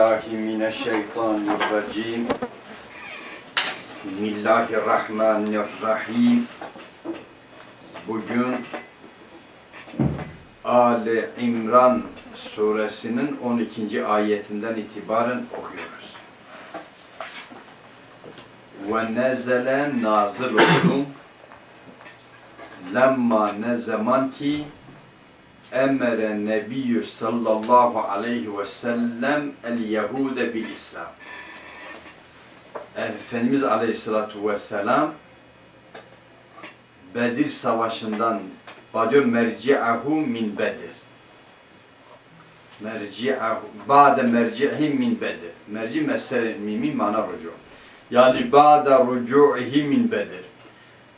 billahi mineşşeytanirracim. Bismillahirrahmanirrahim. Bugün Ali İmran suresinin 12. ayetinden itibaren okuyoruz. Ve nezele nazil oldu. Lemma ne zaman ki emere nebiyyü sallallahu aleyhi ve sellem el Yahude bil İslam. Efendimiz aleyhissalatu vesselam Bedir savaşından diyor merci'ahu min Bedir. Merci'ahu ba'de merci'ihi min Bedir. Merci mesele mimi mana rucu. Yani ba'de rucu'ihi min Bedir.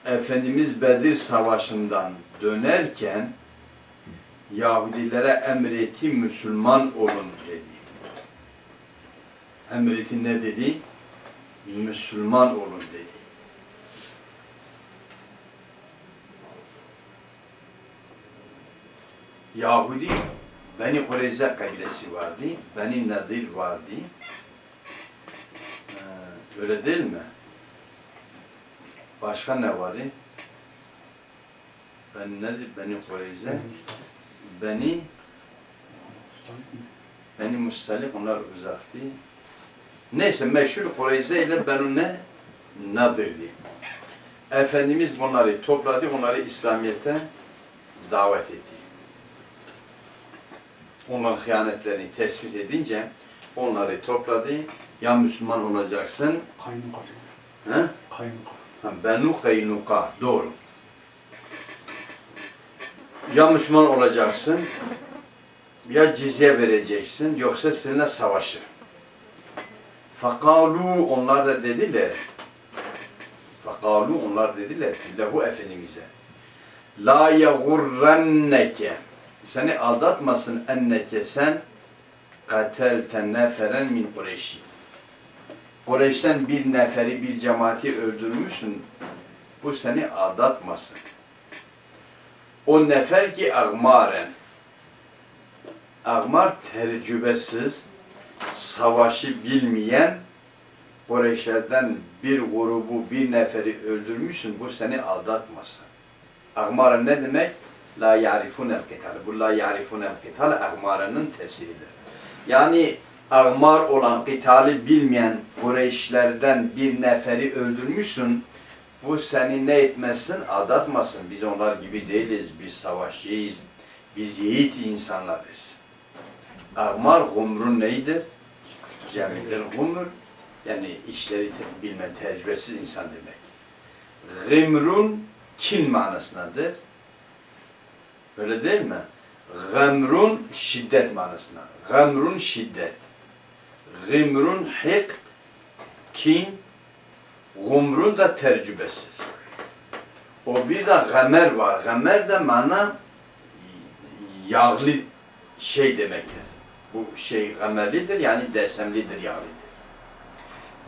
Efendimiz Bedir savaşından dönerken Yahudilere emreti Müslüman olun dedi. Emreti ne dedi? Müslüman olun dedi. Yahudi Beni Kureyze kabilesi vardı. Beni Nadir vardı. Ee, öyle değil mi? Başka ne vardı? Ben nedir? Beni Kureyze. Beni Beni Mustalik onlar uzaktı. Neyse meşhur Kureyze ile Benu ne? Nadir'di. Efendimiz bunları topladı, onları İslamiyet'e davet etti. Onların hıyanetlerini tespit edince onları topladı. Ya Müslüman olacaksın, Kaynukası. he? Kaynuka. Ha, Benu Kaynuka, doğru. Ya Müslüman olacaksın, ya cizye vereceksin, yoksa seninle savaşır. Fakalu onlar da dediler, fakalu onlar dediler, lehu Efendimiz'e, la yagurrenneke, seni aldatmasın enneke sen, katelten neferen min Kureyşi. Kureyş'ten bir neferi, bir cemaati öldürmüşsün, bu seni aldatmasın. O nefer ki agmaren, agmar tecrübesiz, savaşı bilmeyen Kureyşlerden bir grubu, bir neferi öldürmüşsün, bu seni aldatmasın. Agmaren ne demek? La ya'rifunel kital. Bu la ya'rifunel kital agmarenin tefsiridir. Yani agmar olan, kitali bilmeyen Kureyşlerden bir neferi öldürmüşsün, bu seni ne etmesin? Aldatmasın. Biz onlar gibi değiliz. Biz savaşçıyız. Biz yiğit insanlarız. Agmar gumrun neydir? Cemidir gumr. Yani işleri bilme, tecrübesiz insan demek. Gımrun kin manasındadır. Öyle değil mi? Gamrun şiddet manasına. Gamrun şiddet. Gımrun hikd, kin, Gumrun da tecrübesiz. O bir de gamer var. Gamer de mana yağlı şey demektir. Bu şey gamerlidir yani desemlidir, yağlıdır.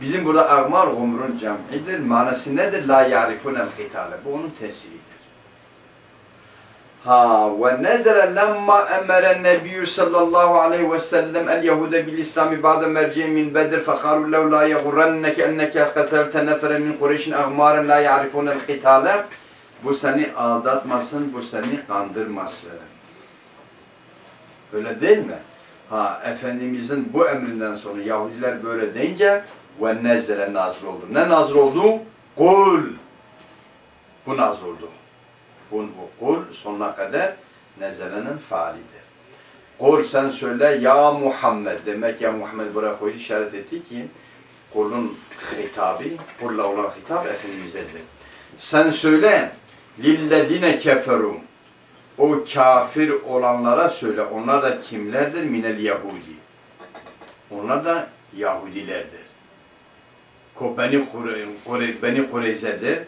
Bizim burada agmar gumrun cem'idir. Manası nedir? La ya'rifunel kitale. Bu onun tesiridir. Ha ve nezele lemma emeren nebiyyü sallallahu aleyhi ve sellem el yehude bil islami ba'de merci'in min bedir fekalu lev la yegurrenneke enneke katelte neferen min kureyşin agmaren la ya'rifunel kitale bu seni aldatmasın, bu seni kandırmasın. Öyle değil mi? Ha Efendimizin bu emrinden sonra Yahudiler böyle deyince ve nezele nazil oldu. Ne nazil oldu? Kul. Bu nazil oldu. Bu bu kul sonuna kadar nezelenin faalidir. Kul sen söyle ya Muhammed demek ya Muhammed buraya koydu işaret etti ki kulun hitabı, kulla olan hitap Efendimiz'edir. Sen söyle lillezine keferu o kafir olanlara söyle. Onlar da kimlerdir? Minel Yahudi. Onlar da Yahudilerdir. Beni, Kure, Beni Kureyze'dir.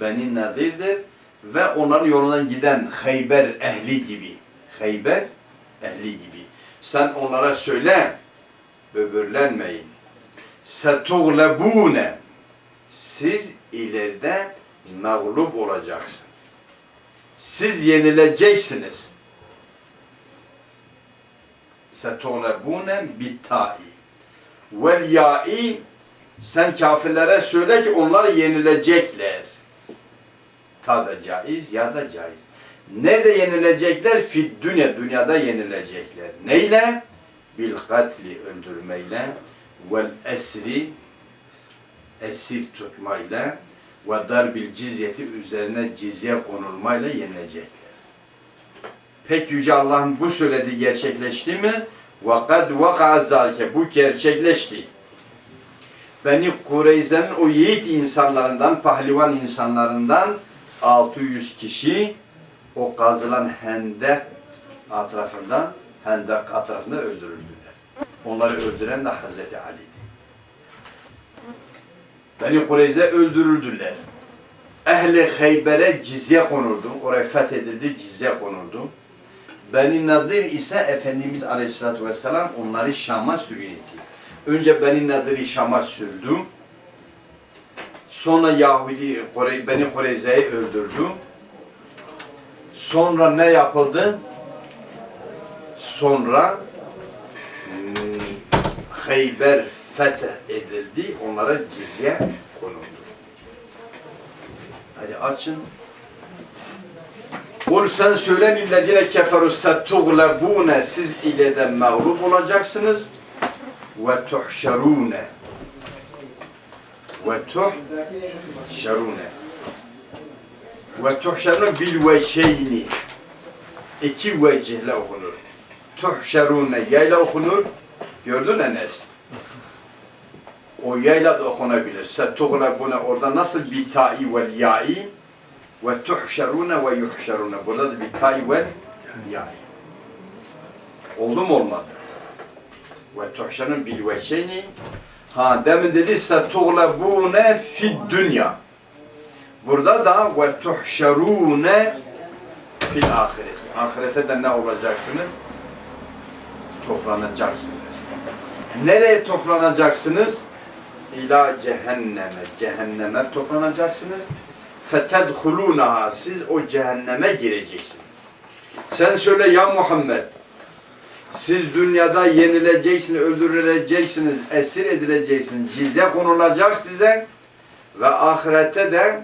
Beni Nadir'dir. Ve onların yolundan giden Hayber ehli gibi. Hayber ehli gibi. Sen onlara söyle, böbürlenmeyin. Setuğlebune. Siz ileride mağlup olacaksın. Siz yenileceksiniz. Setuğlebune bitta'i. vel ya'i sen kafirlere söyle ki onlar yenilecekler Ta da caiz ya da caiz. Nerede yenilecekler? Fid dünya, dünyada yenilecekler. Neyle? Bil katli öldürmeyle vel esri esir tutmayla ve darbil cizyeti üzerine cizye konulmayla yenilecekler. Pek Yüce Allah'ın bu söylediği gerçekleşti mi? وَقَدْ وَقَعَ zalike Bu gerçekleşti. Beni Kureyze'nin o yiğit insanlarından, pahlivan insanlarından 600 kişi o kazılan hendek etrafında, hendek etrafında öldürüldüler. Onları öldüren de Hazreti Ali'di. Beni Kureyze öldürüldüler. Ehli Heyber'e cizye konuldu. Oraya fethedildi, cizye konuldu. Beni Nadir ise Efendimiz Aleyhisselatü Vesselam onları Şam'a sürgün etti. Önce Beni Nadir'i Şam'a sürdü. Sonra Yahudi Beni Kureyze'yi öldürdü. Sonra ne yapıldı? Sonra hmm, Heyber feth edildi. Onlara cizye konuldu. Hadi açın. Kul sen söyle lillezine keferu settuglebune siz ilede mağlup olacaksınız ve tuhşerune ve tuhşerune ve tuhşerune bil veçeyni iki vecihle okunur. Tuhşerune yayla okunur. Gördün Enes? O yayla da okunabilir. Settuglebune orada nasıl bir ta'i vel ya'i ve tuhşerune ve yuhşerune. Burada da bir tay ve yay. Oldu mu olmadı? Ve tuhşerun bil veçeni. Ha demin dedi setuğlebune fid dünya. Burada da ve tuhşerune fil ahiret. Ahirete de ne olacaksınız? Toplanacaksınız. Nereye toplanacaksınız? İla cehenneme. Cehenneme toplanacaksınız fetedhulunaha siz o cehenneme gireceksiniz. Sen söyle ya Muhammed siz dünyada yenileceksiniz, öldürüleceksiniz, esir edileceksiniz, cizye konulacak size ve ahirette de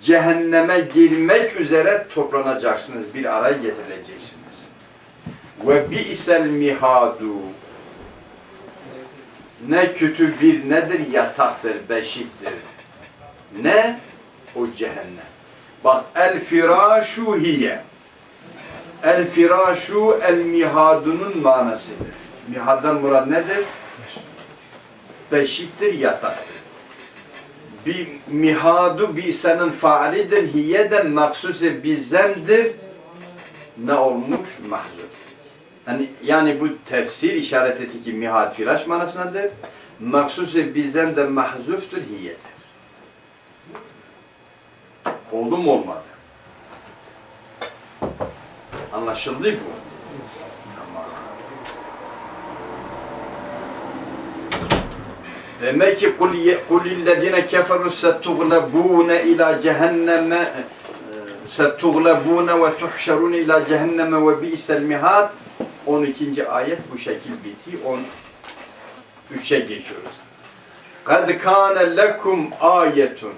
cehenneme girmek üzere toplanacaksınız, bir araya getirileceksiniz. Ve bi'sel mihadu ne kötü bir nedir? Yataktır, beşiktir. Ne? o cehennem. Bak el firâşu hiye. El firâşu el mihadunun manasıdır. Mihaddan murad nedir? Beşiktir, yataktır. Bir mihadu bir senin faalidir. Hiye de maksusi bizemdir. Ne olmuş? Mahzuf. Yani, yani bu tefsir işaret etti ki mihad firaş manasındadır. Maksusi bizem de mahzuftur, hiyedir. Oldu mu olmadı? Anlaşıldı bu. Tamam. Demek ki kul kulillezine keferu settuglebune ila cehenneme settuglebune ve tuhşerune ila cehenneme ve bi'sel mihad 12. ayet bu şekil bitiyor. 13'e geçiyoruz. Kad kâne lekum ayetun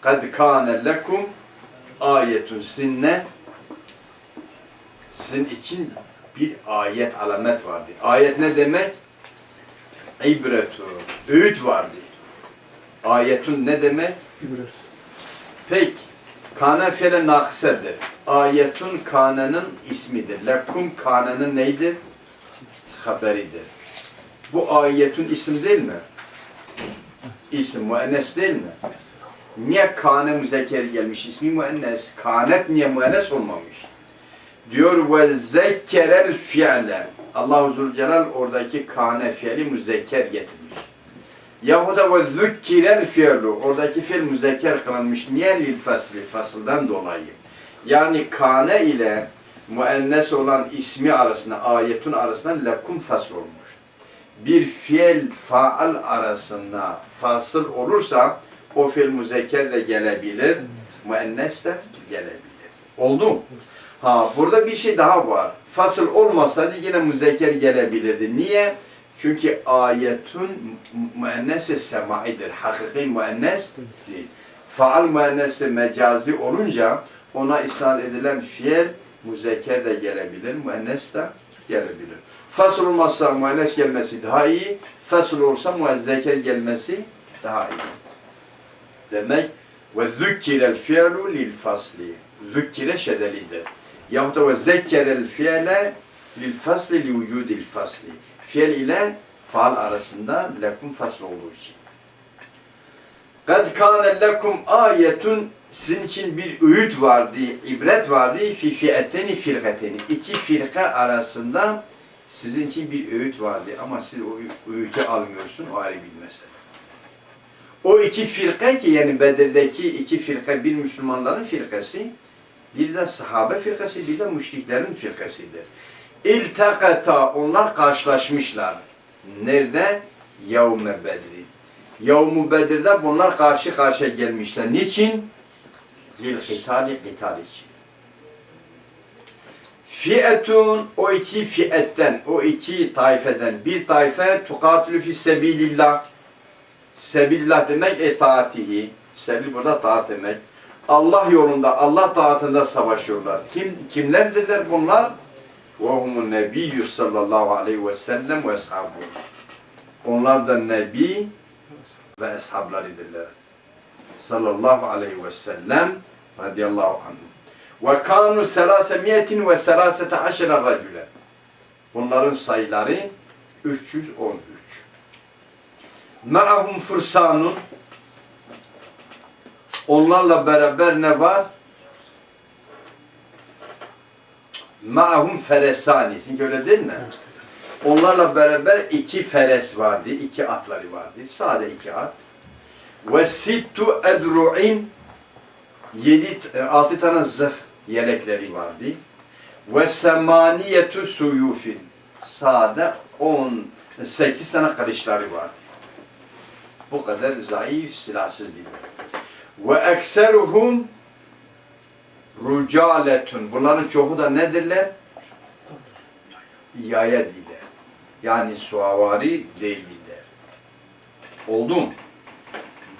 kad kâne lekum ayetun sinne sizin için bir ayet alamet vardı. Ayet ne demek? İbretu. Öğüt vardı. Ayetun ne demek? İbret. Pek kâne fele naksedir. Ayetun kânenin ismidir. Lekum kânenin neydir? Haberidir. Bu ayetun isim değil mi? İsim müennes değil mi? Niye kâne müzekker gelmiş? İsmi müennes. Kânet niye müennes olmamış? Diyor ve zekkerel fi'le. Allahu Zülcelal oradaki kâne fiili müzekker getirmiş. Yahut da ve zükkirel fi'lu. Oradaki fiil müzekker kılınmış. Niye lil fasli? Fasıldan dolayı. Yani kâne ile müennes olan ismi arasında, ayetun arasında lekum fasl olmuş. Bir fiil faal arasında fasıl olursa o fiil müzekker de gelebilir, müennes de gelebilir. Oldu mu? Ha burada bir şey daha var. Fasıl olmasaydı yine müzekker gelebilirdi. Niye? Çünkü ayetun müennesi semaidir. Hakiki müennes değil. Faal müennesi mecazi olunca ona isnat edilen fiil müzekker de gelebilir, müennes de gelebilir. Fasıl olmazsa müennes gelmesi daha iyi, fasıl olursa müzekker gelmesi daha iyi. Demek ve zükkirel fi'lu lil fasli. Zükkire şedelidir. Yahut da ve zekkerel fi'le lil fasli li vücudil fasli. Fiil ile faal arasında lekum fasl olduğu için. Kad kâne lekum ayetun sizin için bir öğüt vardı, ibret vardı fi fi'eteni firkateni. İki firka arasında sizin için bir öğüt vardı ama siz o öğütü almıyorsun, o ayrı bir mesele. O iki firka ki yani Bedir'deki iki firka bir Müslümanların firkası, bir de sahabe firkası, bir de müşriklerin firkasıdır. İltakata onlar karşılaşmışlar. Nerede? Yevme Bedri. Yevmu Bedir'de bunlar karşı karşıya gelmişler. Niçin? Zil hitali hital için. Fiyetun o iki fiyetten, o iki taifeden bir taife tukatülü fi Sebilillah demek etaatihi. Sebil burada taat demek. Allah yolunda, Allah taatında savaşıyorlar. Kim kimlerdirler bunlar? Humun nebiyyü sallallahu aleyhi ve sellem ve eshabu. Onlar da nebi ve eshablarıdırlar. Sallallahu aleyhi ve sellem radıyallahu anh. Ve kanu selâsemiyetin ve selâsete aşere racüle. Bunların sayıları 313. Ma'ahum fursanun Onlarla beraber ne var? Ma'ahum feresani. Çünkü öyle değil mi? Onlarla beraber iki feres vardı, iki atları vardı. Sade iki at. Ve sittu edru'in yedi, e, altı tane zırh yelekleri vardı. Ve semaniyetu suyufin sade on sekiz tane kılıçları vardı. Bu kadar zayıf, silahsız değil. Ve ekseruhum rucaletun. Bunların çoğu da nedirler? Yaya diler. Yani suavari değildiler. Oldu?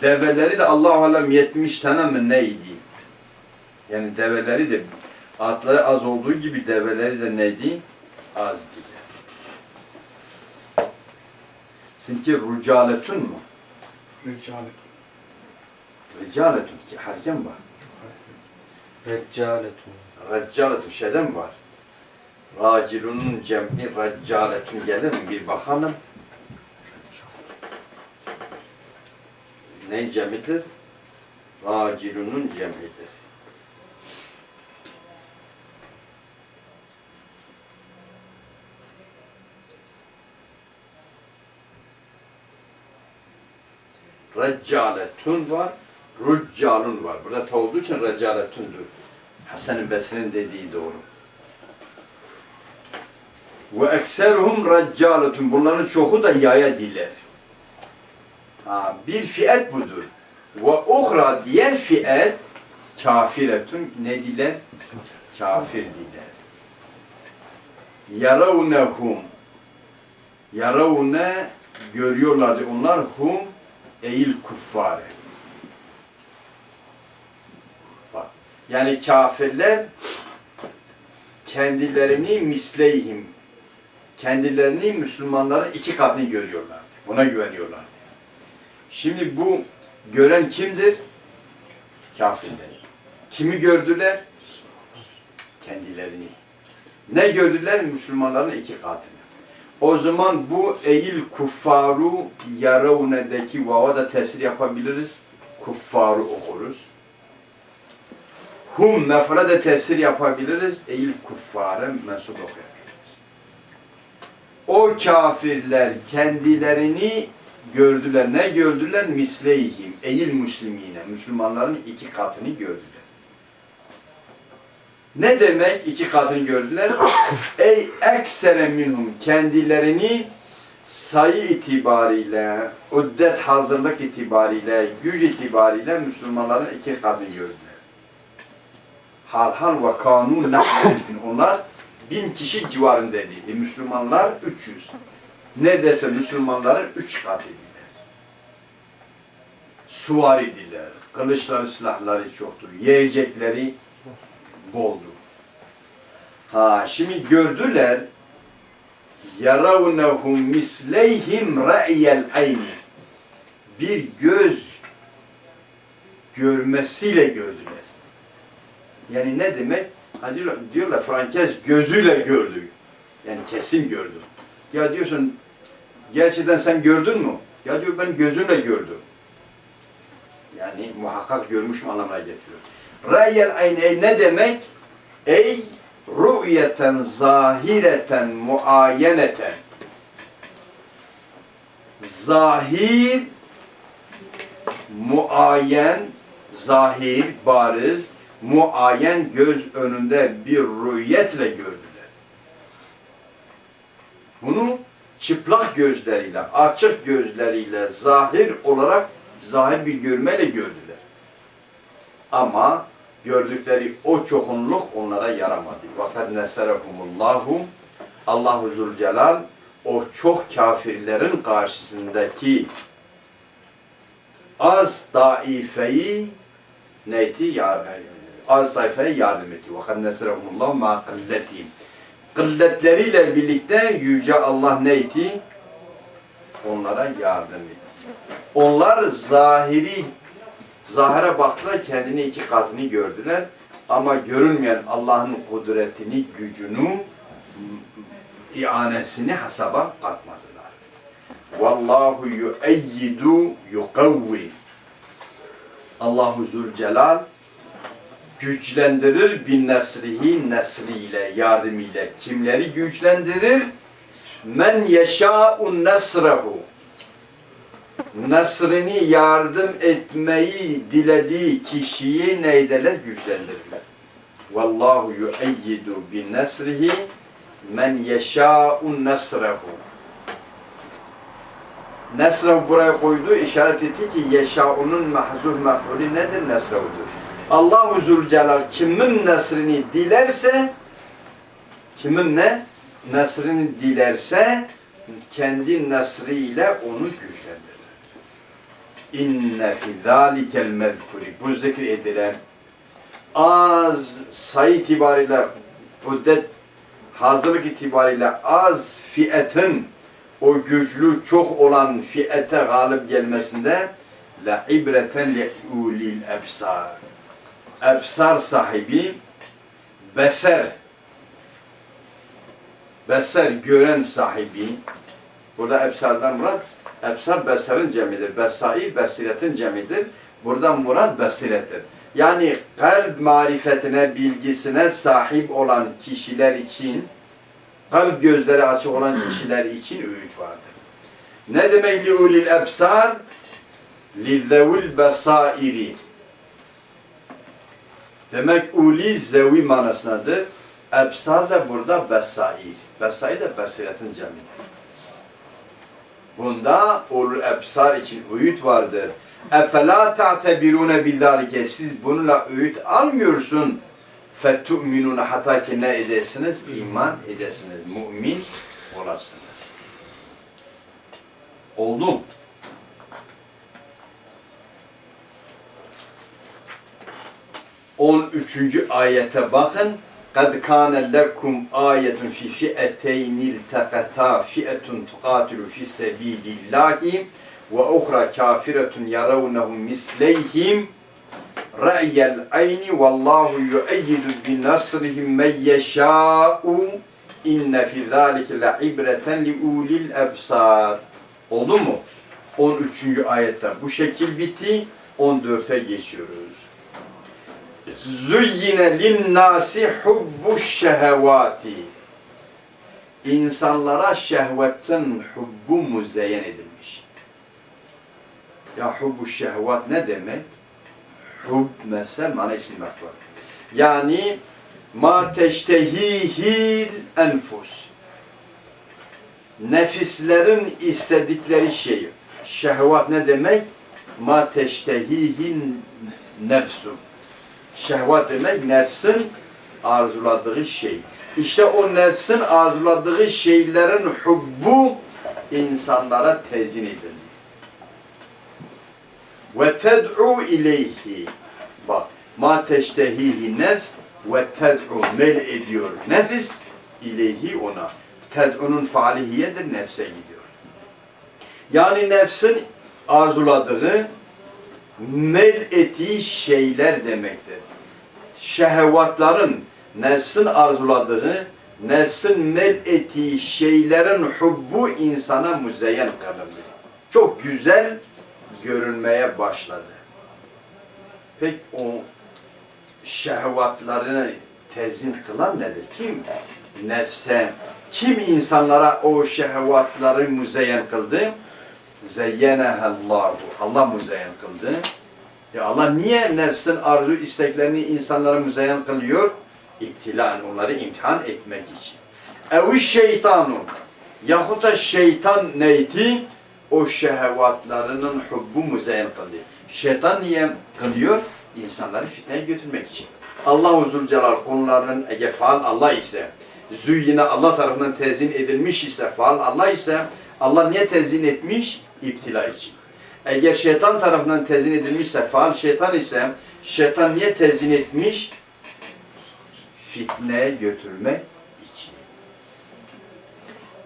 Develeri de Allah alem 70 tane mi neydi? Yani develeri de atları az olduğu gibi develeri de neydi? Az idi. Sinki rucaletun mu? Ricalet. Ricaletun ki harken var. Reccaletun. Reccaletun şeyden var. Racilunun cem'i reccaletun gelir mi? Bir bakalım. Ne cemidir? Racilunun cem'idir. Reccaletun var, ruccalun var. Burada ta olduğu için reccaletundur. Hasan-ı Besri'nin dediği doğru. Ve ekseruhum reccaletun. Bunların çoğu da yaya diller. Ha, bir fiyet budur. Ve uhra diğer fiyet kafiretun ne diler? Kafir diler. Yaravnehum Yaravne görüyorlardı onlar hum eil kuffare. Bak, yani kafirler kendilerini misleyhim, kendilerini Müslümanların iki katını görüyorlardı. Buna güveniyorlardı. Şimdi bu gören kimdir? Kafirler. Kimi gördüler? Kendilerini. Ne gördüler? Müslümanların iki katını. O zaman bu eğil kuffaru yaravne'deki vava da tesir yapabiliriz. Kuffaru okuruz. Hum mef'ule de tesir yapabiliriz. Eğil kuffare mensup okuyabiliriz. O kafirler kendilerini gördüler. Ne gördüler? Misleyhim. Eğil müslimine. Müslümanların iki katını gördüler. Ne demek iki katını gördüler? Ey eksere minhum kendilerini sayı itibariyle, uddet hazırlık itibariyle, güç itibariyle Müslümanların iki katını gördüler. hal hal ve kanun nahnu elfin. Onlar bin kişi civarındaydı. E, Müslümanlar 300. Neredeyse Müslümanların üç katıydılar. Suvaridiler. Kılıçları, silahları çoktu. Yiyecekleri boldu. Ha şimdi gördüler yaravnehum misleyhim ra'yel ayni bir göz görmesiyle gördüler. Yani ne demek? Hani diyorlar, diyorlar Frankez gözüyle gördü. Yani kesin gördü. Ya diyorsun gerçekten sen gördün mü? Ya diyor ben gözümle gördüm. Yani muhakkak görmüş mü anlamına getiriyor. Ra'yel ayni ey ne demek? Ey rü'yeten zahireten muayeneten zahir muayen zahir bariz muayen göz önünde bir rü'yetle gördüler. Bunu çıplak gözleriyle, açık gözleriyle zahir olarak zahir bir görmeyle gördüler. Ama gördükleri o çoğunluk onlara yaramadı. Vakat neserehumullahu Allahu Zülcelal o çok kafirlerin karşısındaki az daifeyi neydi? Ya, az daifeye yardım etti. Vakat neserehumullahu ma kılletihim. Kılletleriyle birlikte Yüce Allah neydi? Onlara yardım etti. Onlar zahiri Zahire baktılar kendini iki katını gördüler. Ama görünmeyen Allah'ın kudretini, gücünü, ianesini hesaba katmadılar. Vallahu yueyyidu yukavvi. Allahu Zülcelal güçlendirir bin nesrihi nesriyle, yardımıyla. Kimleri güçlendirir? Men yeşâ'un nesrehu nasrını yardım etmeyi dilediği kişiyi neydeler? Güçlendirirler. Vallahu yueyyidu bin nasrihi men yeşâ'un nasrehu. Nesrehu buraya koydu, işaret etti ki yeşâ'unun mahzuf mef'ulü nedir? Nesrehudur. Allah-u Zülcelal kimin nesrini dilerse kimin ne? Nesrini dilerse kendi nesriyle onu güçlendirir. İnne fi zalikel mezkuri bu zikir edilen az sayı itibariyle müddet hazırlık itibariyle az fiyetin o güçlü çok olan fiyete galip gelmesinde la ibreten li ulil ebsar. Ebsar sahibi beser beser gören sahibi. Burada ebsardan murat Ebsar beserin cemidir. Besair besiretin cemidir. Buradan murad besirettir. Yani kalp marifetine, bilgisine sahip olan kişiler için, kalp gözleri açık olan kişiler için öğüt vardır. Ne demek li ulil ebsar? Li zevil besairi. Demek uli zevi manasındadır. Ebsar da burada besair. Besair de besiretin cemidir. Bunda olur ebsar için öğüt vardır. Efela ta'tebirune bizalike siz bununla öğüt almıyorsun. Fettu'minune hatta ki ne edesiniz? İman edesiniz. Mümin olasınız. Oldu? On üçüncü ayete bakın. قد كان لكم آية في فئتين التقتا فئة تقاتل في سبيل الله وأخرى كافرة يرونهم مثليهم رأي العين والله يؤيد بنصرهم من يشاء إن في ذلك لعبرة لأولي الأبصار Oldu mu? 13. ayette bu şekil bitti. 14'e geçiyoruz. Züyyine linnâsi hubbu şehevâti. İnsanlara şehvetin hubbu muzeyyen edilmiş. Ya hubbu şehvat ne demek? Hub mesel mana isim mef'ul. Yani ma teştehihil enfus. Nefislerin istedikleri şey. Şehvat ne demek? Ma teştehihin nefsu Şehvat demek nefsin arzuladığı şey. İşte o nefsin arzuladığı şeylerin hubbu insanlara tezin edilir. Ve ted'u ileyhi. Bak, ma teştehihi nefs ve ted'u mel ediyor nefis ileyhi ona. Ted'unun faalihiyedir, nefse gidiyor. Yani nefsin arzuladığı, mel ettiği şeyler demektir. Şehvatların, nefsin arzuladığı, nefsin mel ettiği şeylerin hubbu insana müzeyyen kılındı. Çok güzel görünmeye başladı. Peki o şehvatlarını tezin kılan nedir? Kim? Nefse. Kim insanlara o şehvatları müzeyyen kıldı? Zeyyenehallahu. Allah müzeyyen kıldı. Ya Allah niye nefsin arzu isteklerini insanlara müzeyyen kılıyor? İptilan, onları imtihan etmek için. Evi şeytanu. Yahut da şeytan neydi? O şehvatlarının hubbu müzeyyen kıldı. Şeytan niye kılıyor? İnsanları fitneye götürmek için. Allah Zülcelal konularının eğer faal Allah ise, züyyine Allah tarafından tezin edilmiş ise, faal Allah ise, Allah niye tezin etmiş? İptila için. Eğer şeytan tarafından tezin edilmişse, faal şeytan ise, şeytan niye tezin etmiş? Fitneye götürmek için.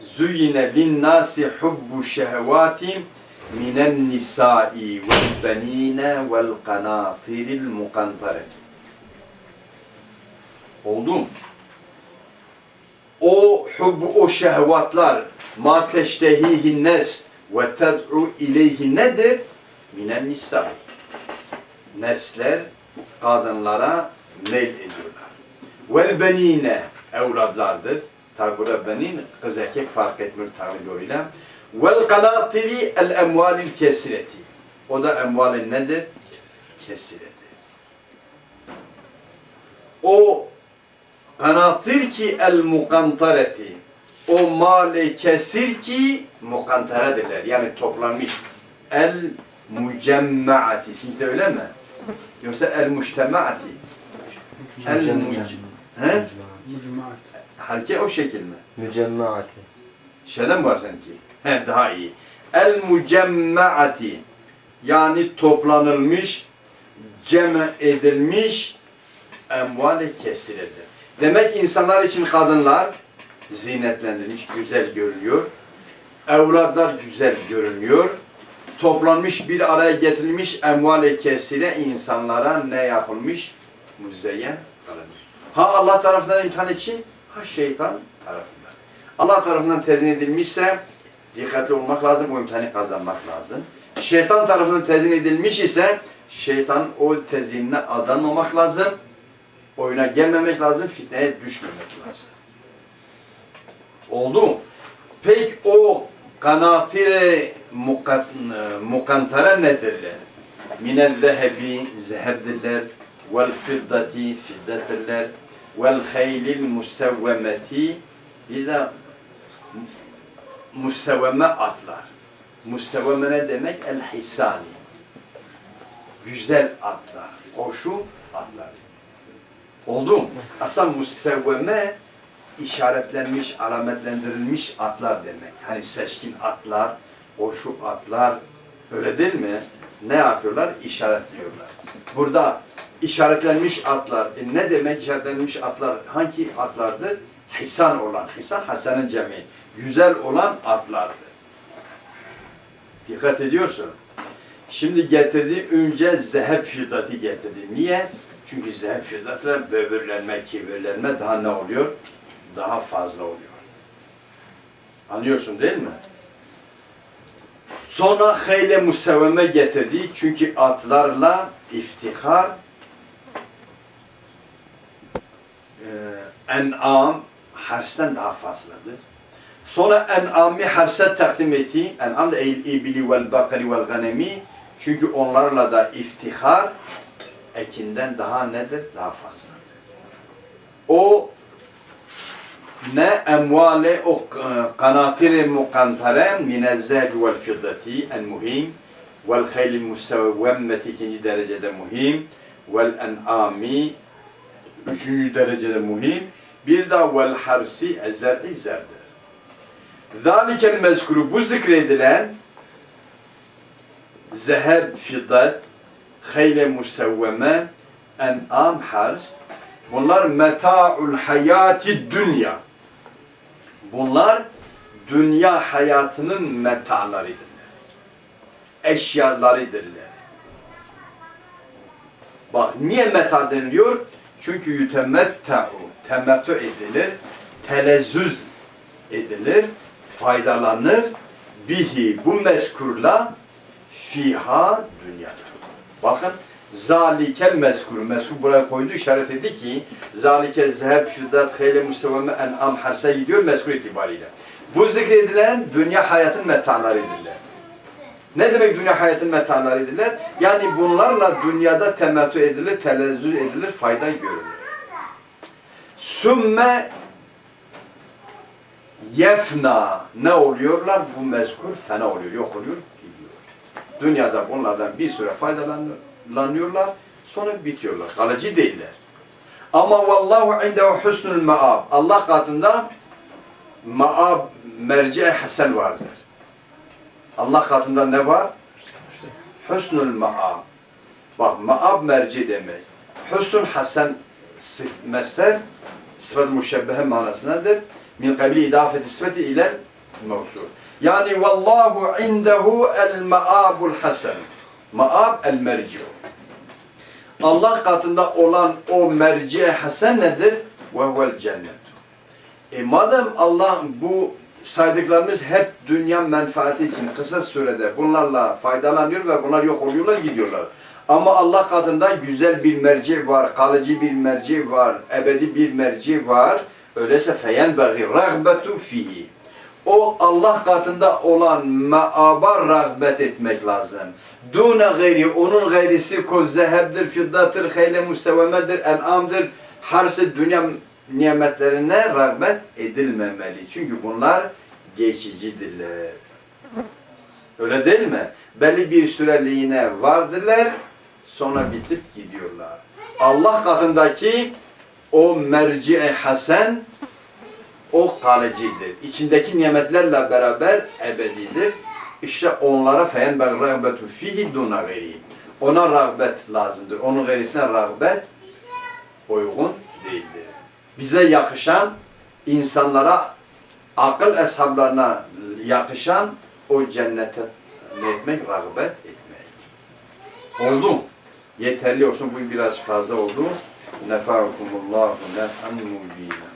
Züyyine linnâsi hubbu şehvâti minen nisâi vel benîne vel kanâtiril mukantareti. Oldu? O hubbu, o şehvatlar ma teştehihi nes ve ted'u ileyhi nedir? Minen nisâi. Nesler kadınlara meyl ediyorlar. Vel benine evladlardır. Tabi burada benin kız erkek fark etmiyor tabirleriyle. Vel kanatiri el emvalil kesireti. O da emvalin nedir? Kesireti. O kanatir ki el mukantareti. O mali kesir ki mukantaredirler. Yani toplanmış. El mucemmaati. Sizde öyle mi? Yoksa el mujtemaati. El? Mucmaat. Hareket o şekil mi? Mücemmaati. Şeyden var sanki. He daha iyi. El mucemmaati yani toplanılmış, cem edilmiş emvali kesiredir. Demek insanlar için kadınlar zinetlendirilmiş, güzel görünüyor. Evlatlar güzel görünüyor. Toplanmış bir araya getirilmiş emvali kesire insanlara ne yapılmış? Müzeyyen kılınmış. Ha Allah tarafından imtihan için, ha şeytan tarafından. Allah tarafından tezin edilmişse dikkatli olmak lazım, o imtihanı kazanmak lazım. Şeytan tarafından tezin edilmiş ise şeytan o tezinine adanmamak lazım. Oyuna gelmemek lazım, fitneye düşmemek lazım. Oldu mu? Peki o kanatire mukat, mukantara nedirler? Minel zehebi, zehebdirler. Vel fiddati, fiddetirler. Vel haylil musevvemeti, bir de musevveme atlar. Musevveme ne demek? El hisani. Güzel atlar. Koşu atlar. Oldu mu? Aslında musevveme işaretlenmiş, alametlendirilmiş atlar demek. Hani seçkin atlar, koşu atlar, öyle değil mi? Ne yapıyorlar? İşaretliyorlar. Burada işaretlenmiş atlar, e ne demek işaretlenmiş atlar? Hangi atlardır? Hisan olan, hisan Hasan'ın cemi. Güzel olan atlardır. Dikkat ediyorsun. Şimdi getirdi, önce zeheb fidati getirdi. Niye? Çünkü zeheb fidatla böbürlenme, kibirlenme daha ne oluyor? Daha fazla oluyor. Anlıyorsun değil mi? Sonra hayle musevveme getirdi. Çünkü atlarla iftihar e, en'am harsten daha fazladır. Sonra en'ami harse takdim etti. En'am da el ibili vel bakari vel ganemi. Çünkü onlarla da iftihar ekinden daha nedir? Daha fazladır. O ne emvale o kanatiri mukantare minezzebi vel fiddati en muhim vel haylil musevvemmeti ikinci derecede muhim vel en'ami üçüncü derecede muhim. Bir de vel harsi ezzer'i zerdir. Zalikel mezkuru bu zikredilen zeheb, fiddet, hayle musevveme, en'am, hars bunlar meta'ul hayati dünya. Bunlar dünya hayatının metalarıdırlar. Eşyalarıdırlar. Bak niye meta deniliyor? Çünkü yütemetta'u, temettü edilir, telezzüz edilir, faydalanır, bihi bu meskurla fiha dünyada. Bakın zalikel meskur, meskur buraya koydu işaret etti ki zalike zeheb şiddet heyle musevveme en'am harsa gidiyor meskur itibariyle. Bu zikredilen dünya hayatın metalarıdırlar. Ne demek dünya hayatın metalarıdırlar? Yani bunlarla dünyada temettü edilir, telezzüz edilir, fayda görülür. Sümme yefna ne oluyorlar? Bu mezkur fena oluyor, yok oluyor, gidiyor. Dünyada bunlardan bir süre faydalanıyorlar, sonra bitiyorlar. Kalıcı değiller. Ama vallahu indehu husnul maab. Allah katında maab, merci hasen vardır. Allah katında ne var? Husnul maab. Bak maab merci demek. Husn hasen mesler sıfat müşebbehe manasındadır. Min kabili idafeti sıfati ile mevsul. Yani vallahu indehu el maabul hasen. Maab el merci. Allah katında olan o merci hasen nedir? Ve huvel cennet. E madem Allah bu saydıklarımız hep dünya menfaati için kısa sürede bunlarla faydalanıyor ve bunlar yok oluyorlar gidiyorlar. Ama Allah katında güzel bir merci var, kalıcı bir merci var, ebedi bir merci var. Öyleyse feyen bagi rağbetu fihi. O Allah katında olan maaba rağbet etmek lazım. Dune gayri, onun gayrisi koz zehebdir, fiddattır, heyle musevvemedir, en'amdır, harsı dünya nimetlerine rağbet edilmemeli. Çünkü bunlar geçicidirler. Öyle değil mi? Belli bir süreliğine vardırlar, sonra bitip gidiyorlar. Allah katındaki o merci hasen o kalıcıdır. İçindeki nimetlerle beraber ebedidir. İşte onlara feyen ben rağbetu fihi duna gayri. Ona rağbet lazımdır. Onun gayrisine rağbet uygun değildir. Bize yakışan insanlara akıl eshablarına yakışan o cennete ne etmek, rağbet etmek. Oldu? Yeterli olsun. Bu biraz fazla oldu. Nefakumullahu nef'an mubina.